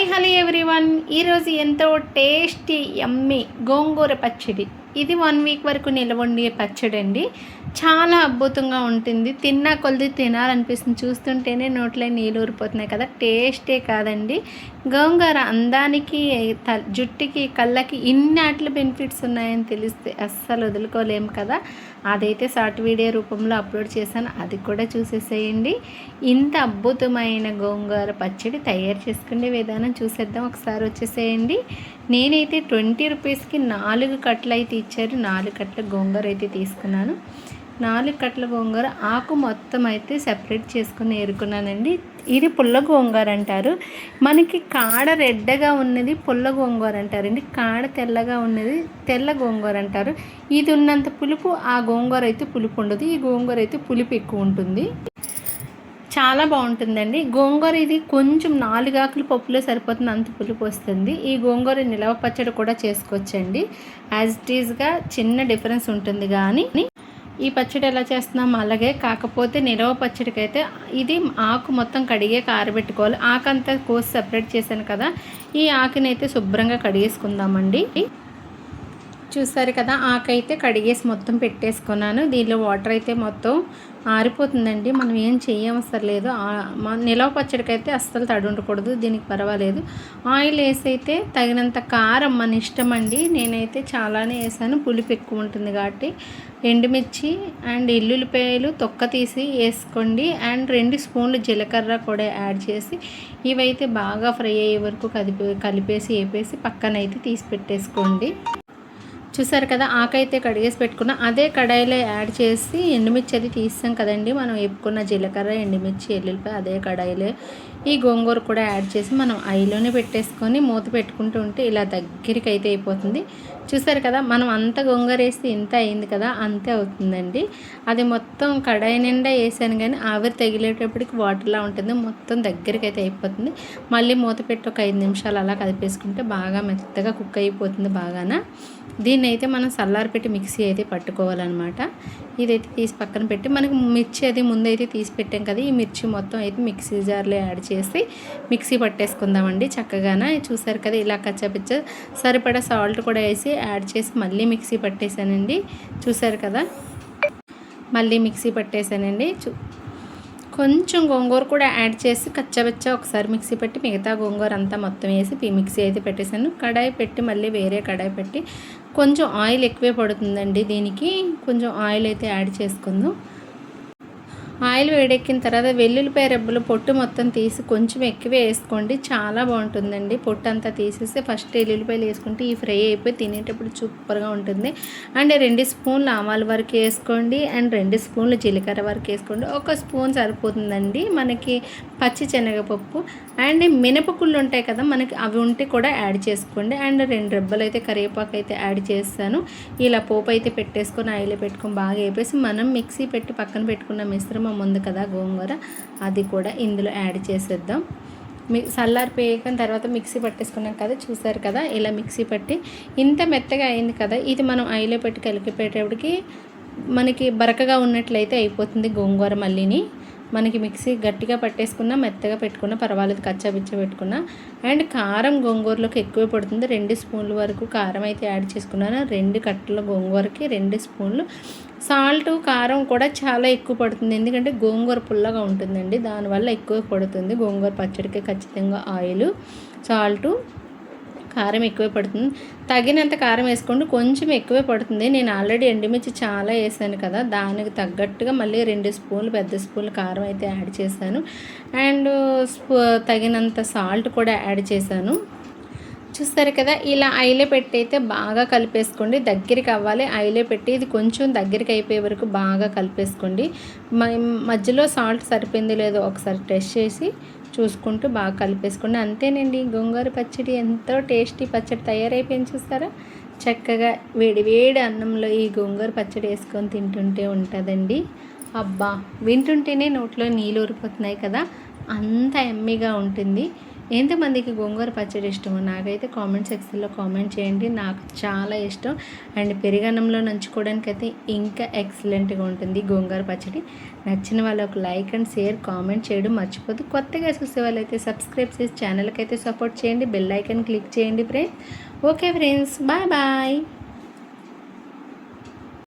Hi hello everyone. ఈరోజు ఎంతో tasty ఎమ్మి గోంగూర పచ్చడి. ఇది వన్ వీక్ వరకు నిలవండే పచ్చడి అండి చాలా అద్భుతంగా ఉంటుంది. తిన్నా కొలిది తినాలనిపిస్తుంది. చూస్తుంటేనే నోట్లో నీళ్ళు ఊరిపోతున్నాయి కదా. టేస్టే కాదండి. గోంగూర అందానికి త- జుట్టుకి కళ్ళకి ఇన్నాట్ల బెనిఫిట్స్ ఉన్నాయని తెలిస్తే అస్సలు వదులుకోలేము కదా. అదైతే షార్ట్ వీడియో రూపంలో అప్లోడ్ చేశాను. అది కూడా చూసేసేయండి. ఇంత అద్భుతమైన గోంగూర పచ్చడి తయారు చేసుకునే విధానం చూసేద్దాం. ఒకసారి వచ్చేసేయండి. నేనైతే ట్వంటీ రూపీస్కి నాలుగు కట్టలు అయితే ఇచ్చారు. నాలుగు కట్టల గోంగూర అయితే తీసుకున్నాను. నాలుగు కట్టల గోంగూర ఆకు మొత్తం అయితే సెపరేట్ చేసుకుని ఏరుకున్నానండి. ఇది పుల్ల గోంగూర అంటారు. మనకి కాడ రెడ్డగా ఉన్నది పుల్ల గోంగూర అంటారండి. కాడ తెల్లగా ఉన్నది తెల్ల గోంగూర అంటారు. ఇది ఉన్నంత పులుపు ఆ గోంగూర అయితే పులుపు ఉండదు. ఈ గోంగూర అయితే పులుపు ఎక్కువ ఉంటుంది. చాలా బాగుంటుందండి. గోంగూర ఇది కొంచెం నాలుగు ఆకులు పప్పులో సరిపోతుంది అంత పులుపు వస్తుంది. ఈ గోంగూర నిలవ పచ్చడి కూడా చేసుకోవచ్చండి. యాజ్ ఇట్ ఈజ్గా చిన్న డిఫరెన్స్ ఉంటుంది కానీ ఈ పచ్చడి ఎలా చేస్తున్నాం అలాగే కాకపోతే నిలవ పచ్చడికి అయితే ఇది ఆకు మొత్తం కడిగే కారబెట్టుకోవాలి. ఆకు అంతా కోసి సపరేట్ చేశాను కదా. ఈ ఆకునైతే శుభ్రంగా కడిగేసుకుందామండి. చూసారు కదా ఆకైతే కడిగేసి మొత్తం పెట్టేసుకున్నాను. దీనిలో వాటర్ అయితే మొత్తం ఆరిపోతుందండి. మనం ఏం చేయవసరం లేదు. నిలవ పచ్చడికి అయితే అస్సలు తడి ఉండకూడదు. దీనికి పర్వాలేదు. ఆయిల్ వేసి అయితే తగినంత కారం మన ఇష్టం అండి. నేనైతే చాలానే వేసాను. పులుపు ఎక్కువ ఉంటుంది కాబట్టి. ఎండుమిర్చి అండ్ ఎల్లుల్లిపాయలు తొక్క తీసి వేసుకోండి. అండ్ రెండు స్పూన్లు జీలకర్ర కూడా యాడ్ చేసి ఇవైతే బాగా ఫ్రై అయ్యే వరకు కదిపి కలిపేసి వేపేసి పక్కనైతే తీసి పెట్టేసుకోండి. చూసారు కదా ఆకైతే కడిగేసి పెట్టుకున్న. అదే కడాయిలో యాడ్ చేసి ఎండుమిర్చి అది తీస్తాం కదండి. మనం వేపుకున్న జీలకర్ర ఎండుమిర్చి ఎల్లుల్లిపాయ అదే కడాయిలో ఈ గోంగూర కూడా యాడ్ చేసి మనం ఐలోనే పెట్టేసుకొని మూత పెట్టుకుంటూ ఉంటే ఇలా దగ్గరికి అయితే అయిపోతుంది. చూసారు కదా మనం అంత గొంగరేసి ఇంత అయింది కదా అంతే అవుతుందండి. అది మొత్తం కడాయి నిండా వేసాను కానీ ఆవిరి తగిలేటప్పటికి వాటర్లా ఉంటుంది మొత్తం దగ్గరికి అయితే అయిపోతుంది. మళ్ళీ మూత పెట్టి ఒక ఐదు నిమిషాలు అలా కదిపేసుకుంటే బాగా మెత్తగా కుక్ అయిపోతుంది బాగాన. దీన్ని అయితే మనం చల్లారి పెట్టి మిక్సీ అయితే పట్టుకోవాలన్నమాట. ఇదైతే తీసి పక్కన పెట్టి మనకి మిర్చి అది ముందైతే తీసి పెట్టాం కదా ఈ మిర్చి మొత్తం అయితే మిక్సీ జార్లో యాడ్ చేసి మిక్సీ పట్టేసుకుందామండి చక్కగాన. చూసారు కదా ఇలా కచ్చపిచ్చ సరిపడా సాల్ట్ కూడా వేసి యాడ్ చేసి మళ్ళీ మిక్సీ పట్టేశానండి చూసారు కదా? మళ్ళీ మిక్సీ పట్టేశానండి చూ కొంచెం గోంగూర కూడా యాడ్ చేసి కచ్చబెచ్చ ఒకసారి మిక్సీ పెట్టి మిగతా గోంగూర అంతా మొత్తం వేసి మిక్సీ అయితే పెట్టేశాను. కడాయి పెట్టి మళ్ళీ వేరే కడాయి పెట్టి కొంచెం ఆయిల్ ఎక్కువే పడుతుందండి దీనికి. కొంచెం ఆయిల్ అయితే యాడ్ చేసుకుందాం. ఆయిల్ వేడెక్కిన తర్వాత వెల్లుల్లిపాయ రెబ్బలు పొట్టు మొత్తం తీసి కొంచెం ఎక్కువ వేసుకోండి. చాలా బాగుంటుందండి. పొట్టు అంతా తీసేసి ఫస్ట్ వెల్లుల్లిపాయలు వేసుకుంటే ఈ ఫ్రై అయిపోయి తినేటప్పుడు సూపర్గా ఉంటుంది. అండ్ రెండు స్పూన్లు ఆవాల వరకు వేసుకోండి. అండ్ రెండు స్పూన్లు జీలకర్ర వరకు వేసుకోండి. ఒక స్పూన్ సరిపోతుందండి మనకి పచ్చి శనగపప్పు. అండ్ మినపకుళ్ళు ఉంటాయి కదా మనకి అవి ఉంటే కూడా యాడ్ చేసుకోండి. అండ్ రెండు రెబ్బలు అయితే కరివేపాకు అయితే యాడ్ చేస్తాను. ఇలా పోపు అయితే పెట్టేసుకొని ఆయిల్ పెట్టుకొని బాగా వేపేసి మనం మిక్సీ పెట్టి పక్కన పెట్టుకున్న మిశ్రమం ఉంది కదా గోంగూర అది కూడా ఇందులో యాడ్ చేసేద్దాం. మీ చల్లారిపోయాక తర్వాత మిక్సీ పట్టేసుకున్నాం కదా చూసారు కదా ఇలా మిక్సీ పట్టి ఇంత మెత్తగా అయింది కదా ఇది మనం ఐలో పెట్టి కలిపేటప్పటికి మనకి బరకగా ఉన్నట్లయితే అయిపోతుంది గోంగూర మళ్ళీని. మనకి మిక్సీ గట్టిగా పట్టేసుకున్నా మెత్తగా పెట్టుకున్నా పర్వాలేదు కచ్చాబిచ్చ పెట్టుకున్నా. అండ్ కారం గోంగూరలోకి ఎక్కువ పడుతుంది. రెండు స్పూన్ల వరకు కారం అయితే యాడ్ చేసుకున్నాను. రెండు కట్టల గోంగూరకి రెండు స్పూన్లు. సాల్ట్ కారం కూడా చాలా ఎక్కువ పడుతుంది. ఎందుకంటే గోంగూర పుల్లగా ఉంటుందండి. దానివల్ల ఎక్కువ పడుతుంది గోంగూర పచ్చడికి ఖచ్చితంగా ఆయిల్ సాల్టు కారం ఎక్కువే పడుతుంది. తగినంత కారం వేసుకోండి. కొంచెం ఎక్కువే పడుతుంది. నేను ఆల్రెడీ ఎండుమిర్చి చాలా వేసాను కదా. దానికి తగ్గట్టుగా మళ్ళీ రెండు స్పూన్లు పెద్ద స్పూన్లు కారం అయితే యాడ్ చేశాను. అండ్ స్పూ తగినంత సాల్ట్ కూడా యాడ్ చేశాను. చూస్తారు కదా ఇలా ఐలే పెట్టి అయితే బాగా కలిపేసుకోండి. దగ్గరికి అవ్వాలి. ఐలే పెట్టి ఇది కొంచెం దగ్గరికి అయిపోయే వరకు బాగా కలిపేసుకోండి. మ- మధ్యలో సాల్ట్ సరిపోయింది లేదో ఒకసారి టెస్ట్ చేసి చూసుకుంటూ బాగా కలిపేసుకోండి. అంతేనండి గోంగూర పచ్చడి ఎంతో టేస్టీ పచ్చడి తయారైపోయింది చూస్తారా? చక్కగా వేడి వేడి అన్నంలో ఈ గోంగూర పచ్చడి వేసుకొని తింటుంటే ఉంటుందండి. అబ్బా! వింటుంటేనే నోట్లో నీళ్ళు ఊరిపోతున్నాయి కదా? అంత ఎమ్మిగా ఉంటుంది. ఎంతమందికి గోంగూర పచ్చడి ఇష్టమో నాకైతే కామెంట్ సెక్షన్లో కామెంట్ చేయండి. నాకు చాలా ఇష్టం. అండ్ పెరుగన్నంలో నంచుకోవడానికి అయితే ఇంకా ఎక్సలెంట్గా ఉంటుంది గోంగూర పచ్చడి. నచ్చిన వాళ్ళు ఒక లైక్ అండ్ షేర్ కామెంట్ చేయడం మర్చిపోద్దు కొత్తగా చూసే వాళ్ళైతే సబ్స్క్రైబ్ చేసి ఛానల్కి అయితే సపోర్ట్ చేయండి. బెల్ ఐకన్ క్లిక్ చేయండి friends. Okay friends. Bye bye.